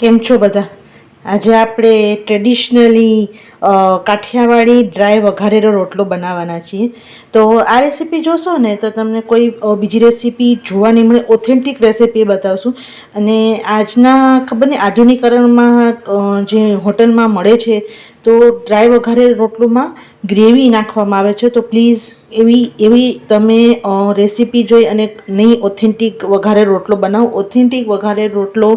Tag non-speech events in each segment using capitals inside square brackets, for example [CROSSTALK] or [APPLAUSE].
કેમ છો બધા? આજે આપણે ટ્રેડિશનલી કાઠિયાવાડી ડ્રાય વઘારેલો રોટલો બનાવવાના છીએ. તો આ રેસીપી જોશો ને, તો તમને કોઈ બીજી રેસીપી જોવા નહીં મળે ઓથેન્ટિક રેસીપી બતાવશું. અને આજના, ખબર નહીં, આધુનિકરણમાં જે હોટલમાં મળે છે તો ડ્રાય વઘારે રોટલોમાં ગ્રેવી નાખવામાં આવે છે. તો પ્લીઝ એવી એવી તમે રેસીપી જોઈ અને નહીં ઓથેન્ટિક વઘારે રોટલો બનાવો. ઓથેન્ટિક વઘારે રોટલો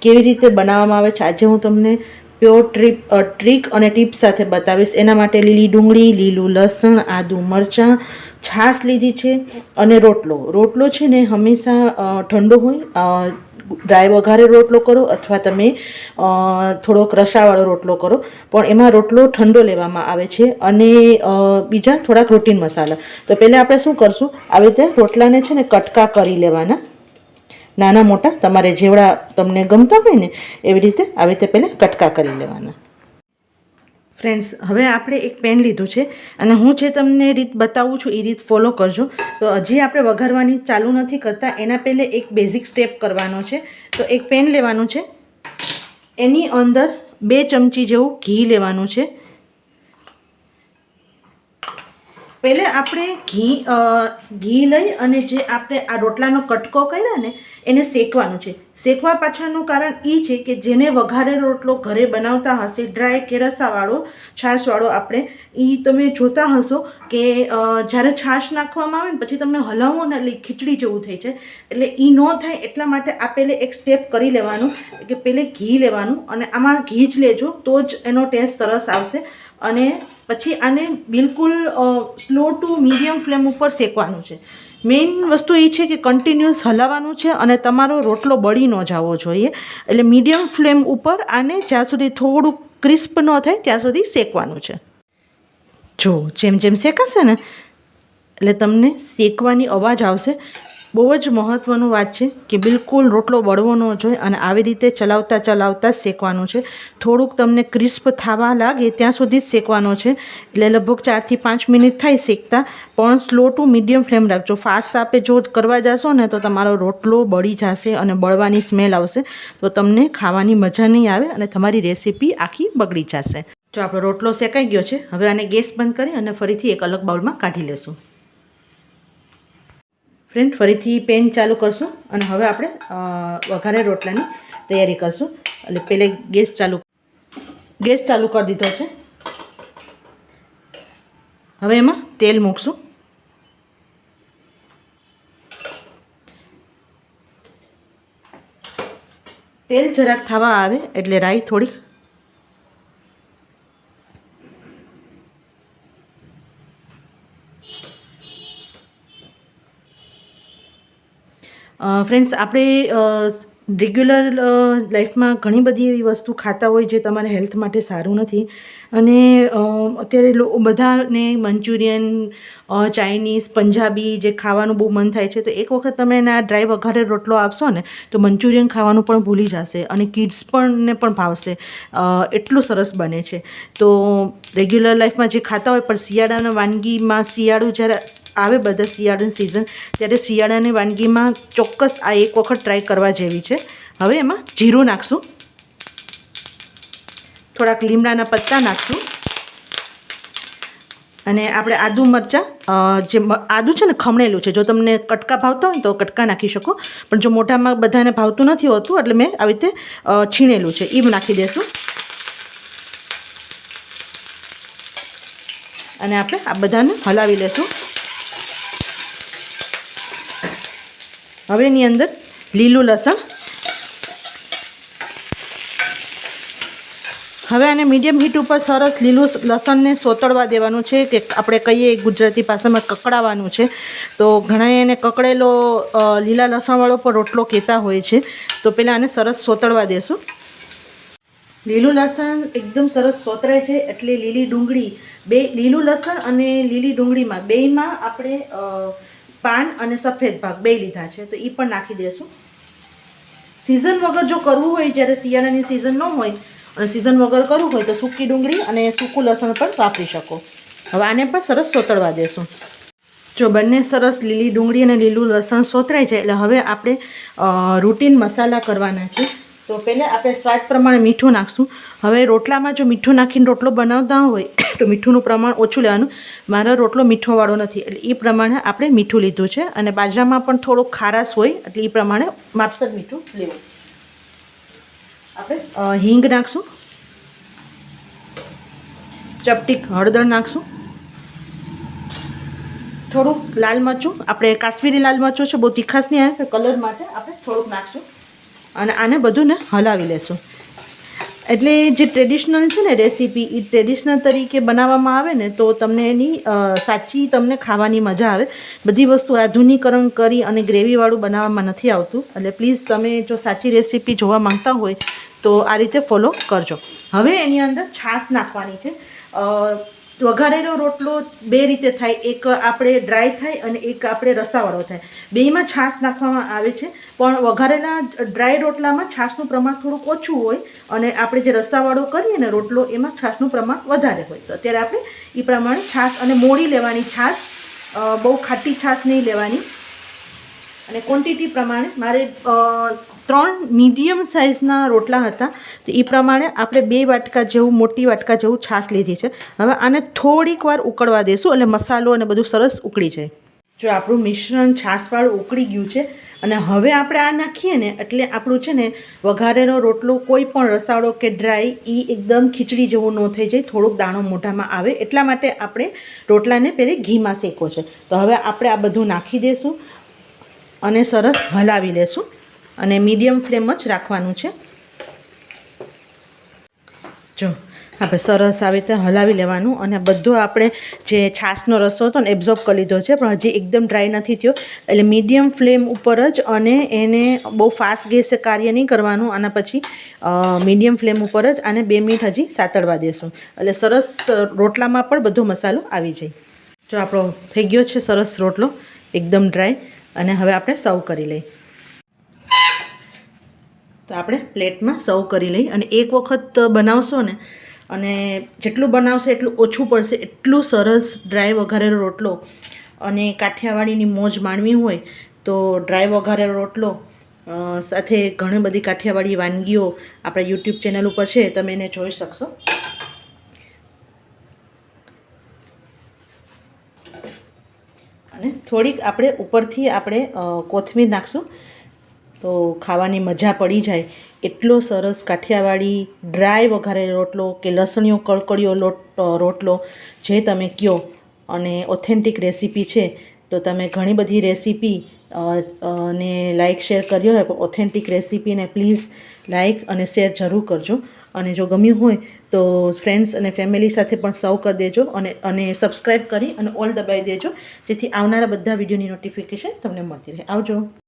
કેવી રીતે બનાવવામાં આવે છે? આજે હું તમને પ્યોર ટ્રીપ ટ્રીક અને ટીપ સાથે બતાવીશ. એના માટે લીલી ડુંગળી, લીલું લસણ, આદુ મરચાં છાશ લીધી છે અને રોટલો. રોટલો છે ને હંમેશા ઠંડો હોય ડ્રાય વઘારે રોટલો કરો અથવા તમે થોડોક રસાવાળો રોટલો કરો. પણ એમાં રોટલો ઠંડો લેવામાં આવે છે અને બીજા થોડાક રોટીન મસાલા. તો પહેલાં આપણે શું કરશું? આવી રીતે રોટલાને છે ને કટકા કરી લેવાના. નાના મોટા, તમારે જેવડા તમને ગમતા હોય ને, એવી રીતે આવી રીતે પહેલાં કટકા કરી લેવાના. ફ્રેન્ડ્સ, હવે આપણે એક પેન લીધું છે અને હું જે તમને રીત બતાવું છું, એ રીત ફોલો કરજો. તો હજી આપણે વઘારવાની ચાલુ નથી કરતા, એના પહેલે એક બેઝિક સ્ટેપ કરવાનો છે. તો એક પેન લેવાનું છે. એની અંદર બે ચમચી જેવું ઘી લેવાનું છે. પહેલે આપણે ઘી ઘી લઈ અને જે આપણે આ રોટલાનો કટકો કર્યા ને, એને શેકવાનું છે. શેકવા પાછળનું કારણ એ છે કે જેને વઘારેલો રોટલો ઘરે બનાવતા હશે ડ્રાય કે રસાવાળો, છાશવાળો આપણે એ તમે જોતા હશો કે જ્યારે છાશ નાખવામાં આવે ને પછી તમે હલાવો ને એટલે ખીચડી જેવું થઈ છે. એટલે એ ન થાય એટલા માટે આ પહેલે એક સ્ટેપ કરી લેવાનું, કે પહેલે ઘી લેવાનું અને આમાં ઘી જ લેજો તો જ એનો ટેસ્ટ સરસ આવશે અને પછી આને બિલકુલ સ્લો ટુ મીડિયમ ફ્લેમ ઉપર શેકવાનું છે. મેઇન વસ્તુ એ છે કે કન્ટિન્યુઅસ હલાવવાનું છે અને તમારો રોટલો બળી ન જવો જોઈએ. એટલે મીડિયમ ફ્લેમ ઉપર આને જ્યાં સુધી થોડું ક્રિસ્પ ન થાય ત્યાં સુધી શેકવાનું છે. જો જેમ જેમ શેકાશે ને, એટલે તમને શેકવાની અવાજ આવશે. બહુ જ મહત્ત્વનું વાત છે કે બિલકુલ રોટલો બળવો ન જોઈએ અને આવી રીતે ચલાવતા ચલાવતા શેકવાનું છે. થોડુંક તમને ક્રિસ્પ થવા લાગે ત્યાં સુધી જ શેકવાનો છે. એટલે લગભગ ચારથી પાંચ મિનિટ થાય શેકતા, પણ સ્લો ટુ મીડિયમ ફ્લેમ રાખજો. ફાસ્ટ આપે જો કરવા જશો ને તો તમારો રોટલો બળી જશે અને બળવાની સ્મેલ આવશે. તો તમને ખાવાની મજા નહીં આવે અને તમારી રેસીપી આખી બગડી જશે. જો આપણો રોટલો શેકાઈ ગયો છે, હવે આને ગેસ બંધ કરી અને ફરીથી એક અલગ બાઉલમાં કાઢી લેશું. ફ્રેન્ડ, ફરીથી પેન ચાલુ કરશું અને હવે આપણે વઘારે રોટલાની તૈયારી કરશું. એટલે પહેલે ગેસ ચાલુ ગેસ ચાલુ કરી દીધો છે. હવે એમાં તેલ મૂકશું. તેલ જરાક થવા આવે એટલે રાઈ થોડીક ફ્રેન્ડ્સ આપણે રેગ્યુલર લાઈફમાં ઘણી બધી એવી વસ્તુ ખાતા હોય જે તમારા હેલ્થ માટે સારું નથી. અને અત્યારે બધાને મંચુરિયન ચાઇનીઝ, પંજાબી જે ખાવાનું બહુ મન થાય છે, તો એક વખત તમે એને આ ડ્રાય વઘારે રોટલો આપશો ને, તો મંચુરિયન ખાવાનું પણ ભૂલી જશે અને કિડ્સ પણ ને પણ ભાવશે. એટલું સરસ બને છે. તો રેગ્યુલર લાઈફમાં જે ખાતા હોય, પણ શિયાળાના વાનગીમાં શિયાળું જ્યારે આવે બધા શિયાળાની સિઝન ત્યારે શિયાળાની વાનગીમાં ચોક્કસ આ એક વખત ટ્રાય કરવા જેવી છે. હવે એમાં જીરું નાખશું. થોડાક લીમડાના પત્તા નાખશું. અને આપણે આદુ મરચાં જે આદુ છે ને ખમણેલું છે. જો તમને કટકા ભાવતા હોય તો કટકા નાખી શકો. પણ જો મોટામાં બધાને ભાવતું નથી હોતું, એટલે મેં આવી રીતે છીણેલું છે. એ નાખી દેશું. અને આપણે આ બધાને હલાવી લેશું. હવે એની અંદર લીલું લસણ. હવે આને મીડિયમ હીટ ઉપર સરસ લીલું લસણને સોતળવા દેવાનું છે કે આપણે કહીએ ગુજરાતી ભાષામાં કકડાવવાનું છે. તો ઘણા એને કકડેલો લીલા લસણવાળો પણ રોટલો કહેતા હોય છે. તો પહેલાં આને સરસ સોતળવા દેશું. લીલું લસણ એકદમ સરસ સોતરાય છે એટલે લીલી ડુંગળી બે, લીલું લસણ અને લીલી ડુંગળીમાં બેયમાં આપણે પાન અને સફેદ ભાગ બે લીધા છે, તો એ પણ નાખી દેશું. સિઝન વગર જો કરવું હોય, જ્યારે શિયાળાની સિઝન ન હોય, અને સિઝન વગર કરવું હોય, તો સૂકી ડુંગળી અને સૂકું લસણ પણ વાપરી શકો. હવે આને પણ સરસ સોતળવા દેશું. જો બંને સરસ લીલી ડુંગળી અને લીલું લસણ સોતરાય છે એટલે હવે આપણે રૂટીન મસાલા કરવાના છે. તો પહેલાં આપણે સ્વાદ પ્રમાણે મીઠું નાખશું. હવે રોટલામાં જો મીઠું નાખીને રોટલો બનાવતા હોય, [COUGHS] તો મીઠુંનું પ્રમાણ ઓછું લેવાનું. મારો રોટલો મીઠોવાળો નથી, એટલે એ પ્રમાણે આપણે મીઠું લીધું છે. અને બાજરામાં પણ થોડોક ખારાશ હોય, એટલે એ પ્રમાણે માપસર મીઠું લેવું. આપણે હિંગ નાખશું. ચપટીક હળદર નાખશું. થોડુંક લાલ મરચું. આપણે કાશ્મીરી લાલ મરચું છે, બહુ તીખાશ નહીં આવે કલર માટે આપણે થોડુંક નાખશું. અને આને બધું ને હલાવી લેશું. એટલે જે ટ્રેડિશનલ છે ને રેસીપી એ ટ્રેડિશનલ તરીકે બનાવવામાં આવે ને, તો તમને એની સાચી તમને ખાવાની મજા આવે. બધી વસ્તુ આધુનિકરણ કરી અને ગ્રેવીવાળું બનાવવામાં નથી આવતું. એટલે પ્લીઝ તમે જો સાચી રેસીપી જોવા માંગતા હોય, તો આ રીતે ફોલો કરજો. હવે એની અંદર છાશ નાખવાની છે. વઘારેલો રોટલો બે રીતે થાય. એક આપણે ડ્રાય થાય અને એક આપણે રસાવાળો થાય. બેયમાં છાશ નાખવામાં આવે છે, પણ વઘારેલા ડ્રાય રોટલામાં છાશનું પ્રમાણ થોડુંક ઓછું હોય અને આપણે જે રસાવાળો કરીએ ને રોટલો, એમાં છાશનું પ્રમાણ વધારે હોય. તો અત્યારે આપણે એ પ્રમાણે છાશ અને મોડી લેવાની છાશ બહુ ખાટી છાશ નહીં લેવાની. અને ક્વોન્ટિટી પ્રમાણે મારે ત્રણ મીડિયમ સાઇઝના રોટલા હતા. તો એ પ્રમાણે આપણે બે વાટકા જેવું, મોટી વાટકા જેવું છાશ લીધી છે. હવે આને થોડીક વાર ઉકળવા દેશું એટલે મસાલો અને બધું સરસ ઉકળી જાય. જો આપણું મિશ્રણ છાશવાળું ઉકળી ગયું છે અને હવે આપણે આ નાખીએ ને, એટલે આપણું છે ને, વઘારેલો રોટલો કોઈ પણ રસાળો કે ડ્રાય એ એકદમ ખીચડી જેવું ન થઈ જાય, થોડોક દાણો મોઢામાં આવે. એટલા માટે આપણે રોટલાને પહેલે ઘીમાં શેકો છે. તો હવે આપણે આ બધું નાખી દઈશું અને સરસ હલાવી લેશું. અને મીડિયમ ફ્લેમ જ રાખવાનું છે. જો, આપણે સરસ આવી રીતે હલાવી લેવાનું અને બધો આપણે જે છાશનો રસો હતો ને એબ્ઝોર્બ કરી લીધો છે, પણ હજી એકદમ ડ્રાય નથી થયો. એટલે મીડિયમ ફ્લેમ ઉપર જ અને એને બહુ ફાસ્ટ ગેસે કાર્ય નહીં કરવાનું. આના પછી મીડિયમ ફ્લેમ ઉપર જ આને બે મિનિટ હજી સાતળવા દેશું. એટલે સરસ રોટલામાં પણ બધો મસાલો આવી જાય. જો, આપણો થઈ ગયો છે સરસ રોટલો. એકદમ ડ્રાય અને હવે આપણે સર્વ કરી લઈએ. તો આપણે પ્લેટમાં સર્વ કરી લઈ અને એક વખત બનાવશો ને, અને જેટલું બનાવશે એટલું ઓછું પડશે. એટલું સરસ ડ્રાય વઘારેલો રોટલો અને કાઠિયાવાડીની મોજ માણવી હોય તો ડ્રાય વઘારેલો રોટલો સાથે ઘણી બધી કાઠિયાવાડી વાનગીઓ આપણા યુટ્યુબ ચેનલ ઉપર છે, તમે એને જોઈ શકશો. અને થોડીક આપણે ઉપરથી આપણે કોથમીર નાખશું. તો ખાવાની મજા પડી જાય. એટલો સરસ કાઠિયાવાડી ડ્રાય વઘારેલો રોટલો કે લસણીઓ કળકળીઓ લોટ રોટલો જે તમે કહો અને ઓથેન્ટિક રેસીપી છે, તો તમે ઘણી બધી રેસીપી ને લાઇક શેર કર્યો હોય ઓથેન્ટિક રેસીપીને પ્લીઝ લાઇક અને શેર જરૂર કરજો. અને જો ગમ્યું હોય તો ફ્રેન્ડ્સ અને ફેમિલી સાથે પણ સર્વ કરી દેજો અને અને સબસ્ક્રાઈબ કરી અને ઓલ દબાવી દેજો, જેથી આવનારા બધા વિડીયોની નોટિફિકેશન તમને મળતી રહે. આવજો.